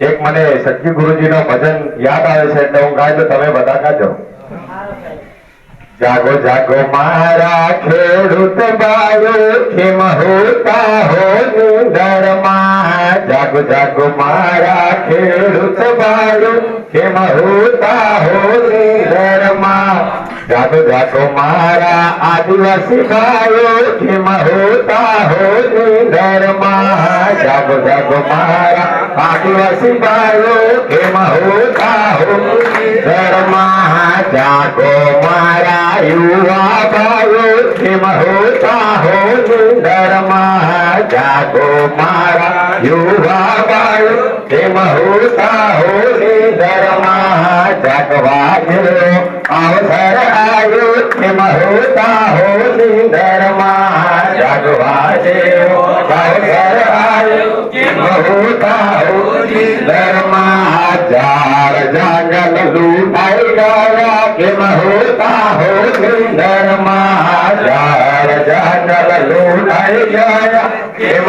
એક મને સચ્ચી ગુરુજીનો ભજન યાદ આવે છે એટલે હું ગાય તો તમે બધા ગાજો. જાગો જાગો મારા ખેડૂત બાયો ખેમ હોતા હો નિંદરમાં. જાગો જાગો મારા ખેડૂત બાયો ખેમ હોતા હો નિંદરમાં. જાગો જાગો મારા આદિવાસી ભાઈઓ, ખેમ હોતા હો નિંદરમાં. જાગો જાગો મારા આદિવાસી બાળો ખેમ હોતા હો નિંદરમાં જાગો મારા યુવા બાળો ખેમ હોતા હો નિંદરમાં જાગો મારા યુવા બાળો ખેમ હોતા હો નિંદરમાં જાગવા જેવો અવસર ખેમ હોતા હો નિંદરમાં જાગવા જેવો અવસર આવ્યો કેમ હોતા હો નિંદરમાં ઝાડ જંગલ લૂંટાઈ ગયા કેમ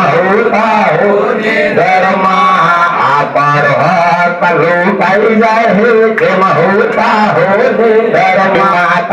હોતા હો નિંદરમાં આ પર હક લૂંટાઈ જાય કેમ હોતા હો તાવારી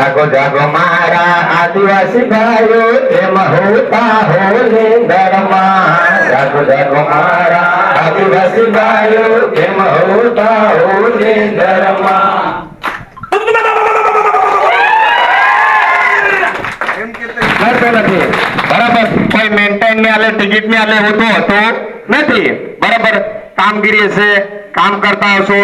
જાગો જાગો મારા આદિવાસી ભાઈઓ કેમ હોતા હો નિંદરમાં જાગો જાગો મારા આદિવાસી ભાઈઓ કેમ હોતા હો નિંદરમાં બરાબર. કોઈ મેન્ટેન ને આલે ટિકિટ ને આલે હોતો હતો નથી. બરાબર. કામગીરી હશે કામ કરતા હશો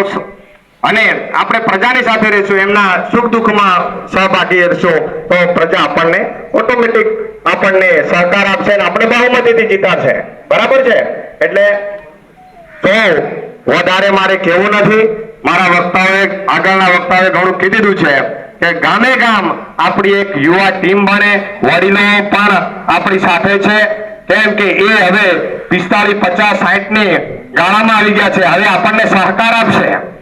અને આપણે પ્રજાની સાથે રહીશું, એમના સુખ દુઃખમાં સહભાગી રહીશું. તો પ્રજા આપણને ઓટોમેટિક આપણને સહકાર આપશે અને આપણે બહુમતીથી જીતાશે બરાબર છે? એટલે તો વધારે મારે કહેવું નથી. મારા વક્તાઓએ, આગળના વક્તાઓએ ઘણું કીધું છે કે ગામે ગામ આપણી એક યુવા ટીમ બને, વડીલો પણ આપણી સાથે છે. કેમ કે એ હવે પિસ્તાળીસ પચાસ સાહીઠની ગાળામાં આવી ગયા છે. હવે આપણને સહકાર આપશે.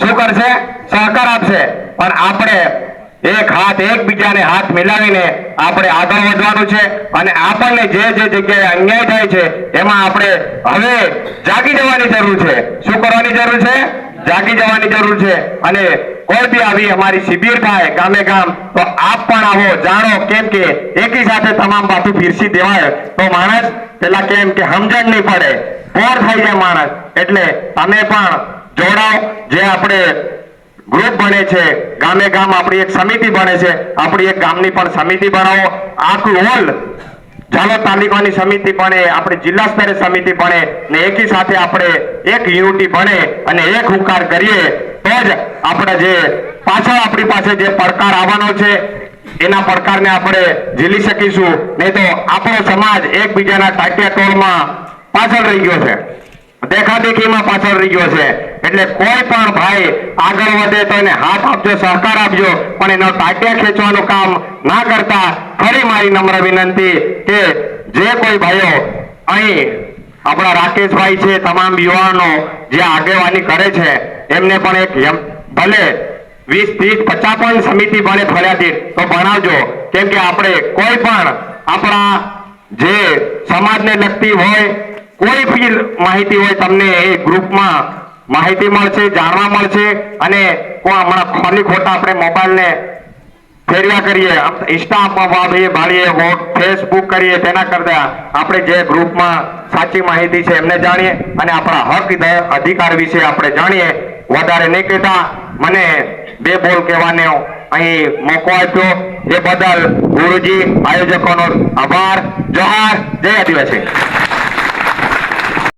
શું કરશે? સહકાર આપશે. પણ આપણે એક હાથ એકબીજાને હાથ મિલાવીને આપણે આગળ વધવાનું છે અને આપણને જે જે જગ્યાએ અન્યાય થાય છે, એમાં આપણે હવે જાગી જવાની જરૂર છે. શું કરવાની જરૂર છે? જાગી જવાની જરૂર છે. અને કોઈ બી આવી અમારી શિબિર થાય ગામે ગામ, તો આપ પણ આવો, જાણો કેમ કે એકી સાથે તમામ બાજુ ફીરસી દેવાય. તો માણસ પેલા કેમ કે સમજણ નહીં પડે. બોર થઈ જાય માણસ. એટલે તમે પણ જોડાઓ. જે આપણે ગ્રુપ બને છે, ગામે ગામ આપણી એક સમિતિ બને છે. આપણી એક ગામની પણ સમિતિ બનાવો. આખું હોલ ઝાલોદ તાલુકાની સમિતિ બને, આપણે જિલ્લા સ્તરે સમિતિ બને ને એકી સાથે આપણે એક યુનિટી બને અને એક હુંકાર કરીએ તો જ આપણે જે પાછળ આપણી પાસે જે પડકાર આવવાનો છે, એના પડકારને આપણે ઝીલી શકીશું. નહીં તો આપણો સમાજ એકબીજાના ટાટિયા ટોળમાં પાછળ રહી ગયો છે. દેખાદેખીમાં પાછળ રહી ગયો છે. એટલે કોઈ પણ ભાઈ આગળ વધે તો એને હાથ આપજો, સહકાર આપજો, પણ એનો ટાટિયા ખેંચવાનું કામ ના કરતા ફરી મારી નમ્ર વિનંતી કે જે કોઈ ભાઈઓ અહીં આપણા રાકેશભાઈ છે, તમામ યુવાનો જે આગેવાની કરે છે, એમને પણ એક ભલે વીસ, ત્રીસ, પચાસ પણ સમિતિ ફર્યા ફળિયાથી, તો ભણાવજો. કેમ કે આપણે કોઈ પણ આપણા જે સમાજને લગતી હોય કોઈ બી માહિતી હોય તમને એ ગ્રુપમાં માહિતી મળશે, જાણવા મળશે અને હમણાં ખોલી ખોટા આપણે મોબાઈલને ફેરવ્યા કરીએ ઇન્સ્ટા ભાવીએ ભાળીએ ફેસબુક કરીએ, તેના કરતા આપણે જે ગ્રુપમાં સાચી માહિતી છે એમને જાણીએ અને આપણા હક અધિકાર વિશે આપણે જાણીએ. વધારે નહીં કહેતા, મને બે બોલ કહેવાને અહીં મોકો આપ્યો. એ બદલ ગુરુજી, આયોજકોનો આભાર, જોહાર, જય આદિવાસી.